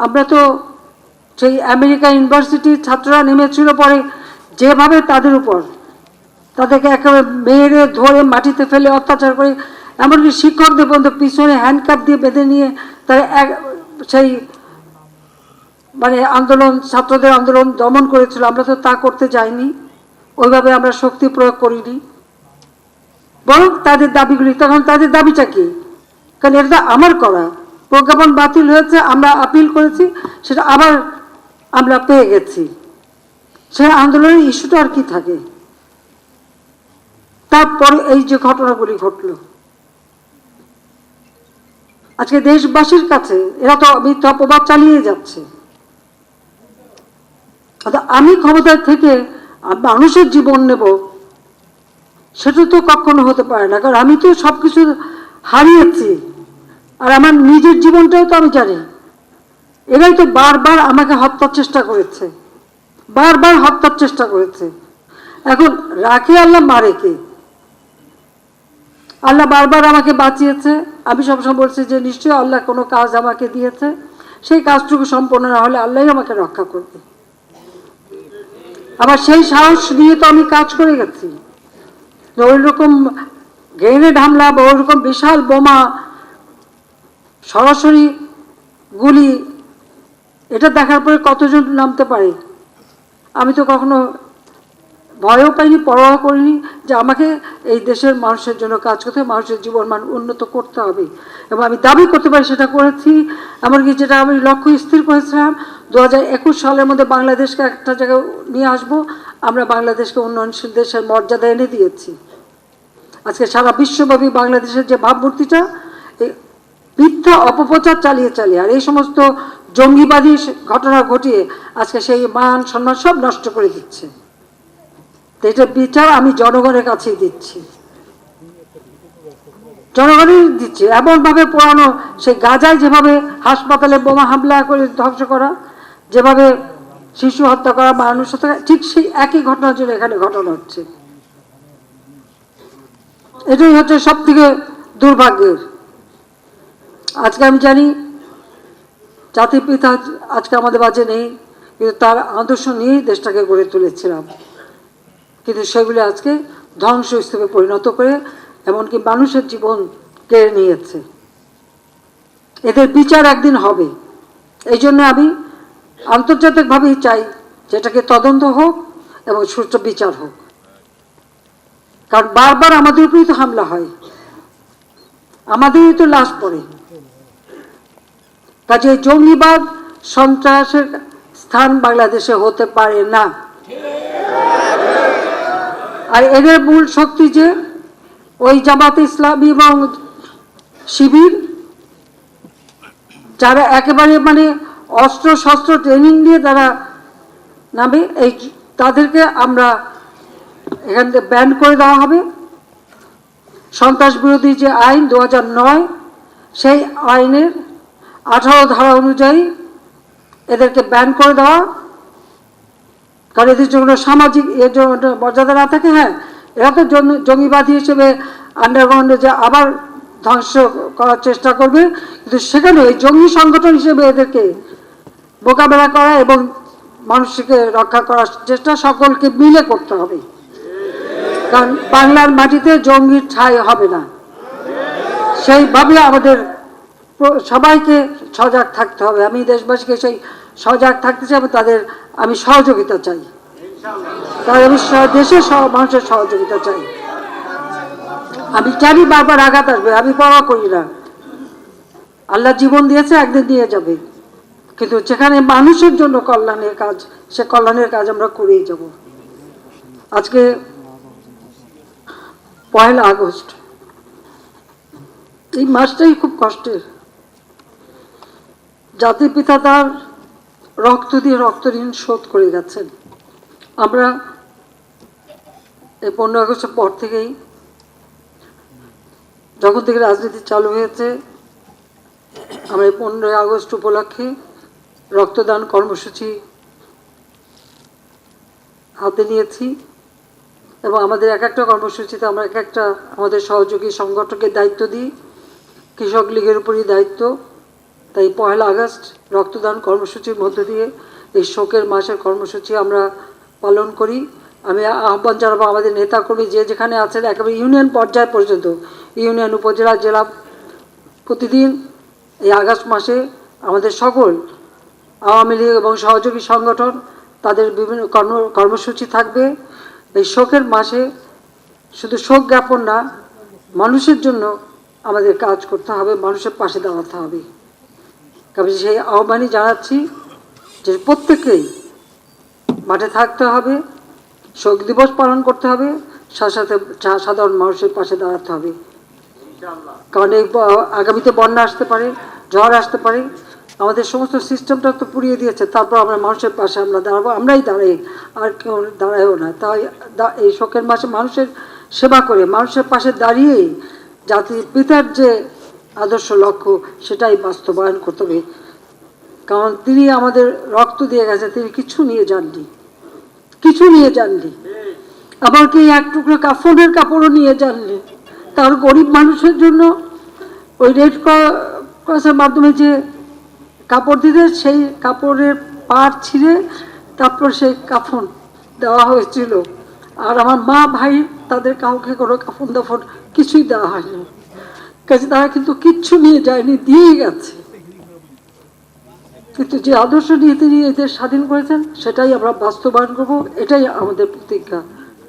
আমরা তো সেই আমেরিকা ইউনিভার্সিটির ছাত্ররা নেমেছিল পরে যেভাবে তাদের উপর, তাদেরকে একেবারে মেরে ধরে মাটিতে ফেলে অত্যাচার করে, এমনকি শিক্ষকদের পর্যন্ত পিছনে হ্যান্ডকাপ দিয়ে বেঁধে নিয়ে তারা এক, সেই মানে আন্দোলন, ছাত্রদের আন্দোলন দমন করেছিল। আমরা তো তা করতে যাইনি। ওইভাবে আমরা শক্তি প্রয়োগ করিনি। বরং তাদের দাবিগুলি, তখন তাদের দাবিটা কি? কারণ এটা আমার করা। প্রজ্ঞাপন বাতিল হয়েছে, আমরা আপিল করেছি, সেটা আবার আমরা পেয়ে গেছি। সে আন্দোলনের ইস্যুটা আর কি থাকে? তারপরে এই যে ঘটনাগুলি ঘটলো। আজকে দেশবাসীর কাছে এরা তো মিথ্যা অপবাদ চালিয়ে যাচ্ছে। আমি ক্ষমতায় থেকে মানুষের জীবন নেব, সেটা তো কখনো হতে পারে না, কারণ আমি তো সবকিছু হারিয়েছি। আর আমার নিজের জীবনটাও তো আমি জানি। এরাই তো বারবার আমাকে হত্যার চেষ্টা করেছে। বারবার হত্যার চেষ্টা করেছে। এখন রাখে আল্লাহ মারে কে? আল্লাহ বারবার আমাকে বাঁচিয়েছে। আমি সবসময় বলছি যে, নিশ্চয়ই আল্লাহ কোনো কাজ আমাকে দিয়েছে। সেই কাজটুকু সম্পন্ন না হলে আল্লাহই আমাকে রক্ষা করবে। আবার সেই সাহস নিয়ে তো আমি কাজ করে গেছি। ওই রকম গ্রেনেড হামলা বা ওই রকম বিশাল বোমা সরাসরি গুলি, এটা দেখার পরে কতজন নামতে পারে? আমি তো কখনো ভয়ও পাইনি পরোয়া করিনি যে আমাকে এই দেশের মানুষের জন্য কাজ করতে মানুষের জীবন মান উন্নত করতে হবে। এবং আমি দাবি করতে পারি সেটা করেছি, এমনকি যেটা আমি লক্ষ্য স্থির করেছিলাম, দু হাজার একুশ সালের মধ্যে বাংলাদেশকে একটা জায়গায় নিয়ে আসব, আমরা বাংলাদেশকে উন্নয়নশীল দেশের মর্যাদা এনে দিয়েছি। আজকে সারা বিশ্বব্যাপী বাংলাদেশের যে ভাবমূর্তিটা মিথ্যা অপপ্রচার চালিয়ে চালিয়ে, আর এই সমস্ত জঙ্গিবাদী ঘটনা ঘটিয়ে আজকে সেই মান সম্মান সব নষ্ট করে দিচ্ছে। এটা বিচার আমি জনগণের কাছেই দিচ্ছি। জনগণই দিচ্ছি। এমনভাবে পোড়ানো সেই গাজায় যেভাবে হাসপাতালে বোমা হামলা করে ধ্বংস করা, যেভাবে শিশু হত্যা করা, মানুষ হত্যা ঠিক সেই একই ঘটনার জন্য এখানে ঘটনা হচ্ছে। এটাই হচ্ছে সব থেকে দুর্ভাগ্যের আজকে আমি জানি জাতির পিতা আজকে আমাদের মাঝে নেই, কিন্তু তার আদর্শ নিয়েই দেশটাকে গড়ে তুলেছিলাম। কিন্তু সেগুলি আজকে ধ্বংস হিসেবে পরিণত করে এমনকি মানুষের জীবন কেড়ে নিয়েছে। এদের বিচার একদিন হবে। এই জন্য আমি আন্তর্জাতিকভাবেই চাই যেটাকে তদন্ত হোক এবং সুষ্ঠু বিচার হোক। কারণ বারবার আমাদের উপরেই তো হামলা হয়। আমাদেরই তো লাশ পড়ে। কাজে জঙ্গিবাদ সন্ত্রাসের স্থান বাংলাদেশে হতে পারে না। আর এদের মূল শক্তি যে, ওই জামাত ইসলামী এবং শিবির, যারা একেবারে মানে অস্ত্র শস্ত্র ট্রেনিং দিয়ে তারা নামে, এই তাদেরকে আমরা এখান থেকে ব্যান করে দেওয়া হবে। সন্ত্রাস বিরোধী যে আইন দু নয়, সেই আইনের আঠারো ধারা অনুযায়ী এদেরকে ব্যান করে দেওয়া। কারণ এদের জন্য সামাজিক এর জন্য মর্যাদা না থাকে হ্যাঁ এরা তো জঙ্গি- জঙ্গিবাদী হিসেবে আন্ডারগ্রাউন্ডে যে আবার ধ্বংস করার চেষ্টা করবে, কিন্তু সেখানে ওই জঙ্গি সংগঠন হিসেবে এদেরকে মোকাবেলা করা এবং মানুষকে রক্ষা করার চেষ্টা সকলকে মিলে করতে হবে। কারণ বাংলার মাটিতে জঙ্গির ঠাঁই হবে না। সেইভাবে আমাদের সবাইকে সজাগ থাকতে হবে। আমি দেশবাসীকে সেই সজাগ থাকতে চাই এবং তাদের আমি সহযোগিতা চাই। তাই আমি দেশের মানুষের সহযোগিতা চাই। আমি জানি বারবার আঘাত আসবে, আমি পড়া করি না। আল্লাহ জীবন দিয়েছে, একদিন দিয়ে যাবে। কিন্তু যেখানে মানুষের জন্য কল্যাণের কাজ, সে কল্যাণের কাজ আমরা করেই যাব। আজকে পয়লা আগস্ট। এই মাসটাই খুব কষ্টের। জাতির পিতা তার রক্ত দিয়ে রক্ত ঋণ শোধ করে গেছেন। আমরা এই পনেরো আগস্টের পর থেকেই যখন থেকে রাজনীতি চালু হয়েছে, আমরা এই পনেরোই আগস্ট উপলক্ষে রক্তদান কর্মসূচি হাতে নিয়েছি। এবং আমাদের এক একটা কর্মসূচিতে আমরা এক একটা আমাদের সহযোগী সংগঠকের দায়িত্ব দিই, কৃষক লীগের উপরই দায়িত্ব। তাই পয়লা আগস্ট রক্তদান কর্মসূচির মধ্য দিয়ে এই শোকের মাসের কর্মসূচি আমরা পালন করি। আমি আহ্বান জানাব আমাদের নেতাকর্মী যে যেখানে আছেন, একেবারে ইউনিয়ন পর্যায় পর্যন্ত, ইউনিয়ন উপজেলা, জেলা প্রতিদিন এই আগস্ট মাসে আমাদের সকল আওয়ামী লীগ এবং সহযোগী সংগঠন তাদের বিভিন্ন কর্ম, কর্মসূচি থাকবে। এই শোকের মাসে শুধু শোক জ্ঞাপন না, মানুষের জন্য আমাদের কাজ করতে হবে, মানুষের পাশে দাঁড়াতে হবে। কারণ সেই আহ্বানই জানাচ্ছি যে প্রত্যেকেই মাঠে থাকতে হবে, শোক দিবস পালন করতে হবে, সাথে সাথে সাধারণ মানুষের পাশে দাঁড়াতে হবে। কারণ এই আগামীতে বন্যা আসতে পারে, ঝড় আসতে পারে আমাদের সমস্ত সিস্টেমটা তো পুড়িয়ে দিয়েছে, তারপর আমরা মানুষের পাশে আমরা দাঁড়াবো, আমরাই দাঁড়াই, আর কেউ দাঁড়ায়ও না। তাই এই শোকের মাসে মানুষের সেবা করে, মানুষের পাশে দাঁড়িয়েই জাতির পিতার যে আদর্শ লক্ষ্য, সেটাই বাস্তবায়ন করতে হবে। কারণ তিনি আমাদের রক্ত দিয়ে গেছে, তিনি কিছু নিয়ে যাননি, কিছু নিয়ে যাননি। আবার কি এক টুকরো কাফনের কাপড়ও নিয়ে যাননি। তার গরিব মানুষের জন্য ওই রেড ক্রসের মাধ্যমে যে কাপড় দিতে, সেই কাপড়ের পাড় ছিঁড়ে তারপর সেই কাফন দেওয়া হয়েছিল। আর আমার মা, ভাই তাদের কাউকে কোনো কাফন দাফন কিছুই দেওয়া হয়নি। কাজে তারা কিন্তু কিচ্ছু নিয়ে যায়নি দিয়ে গেছে। কিন্তু যে আদর্শ নিয়ে তিনি এদের স্বাধীন করেছেন, সেটাই আমরা বাস্তবায়ন করব, এটাই আমাদের প্রতিজ্ঞা।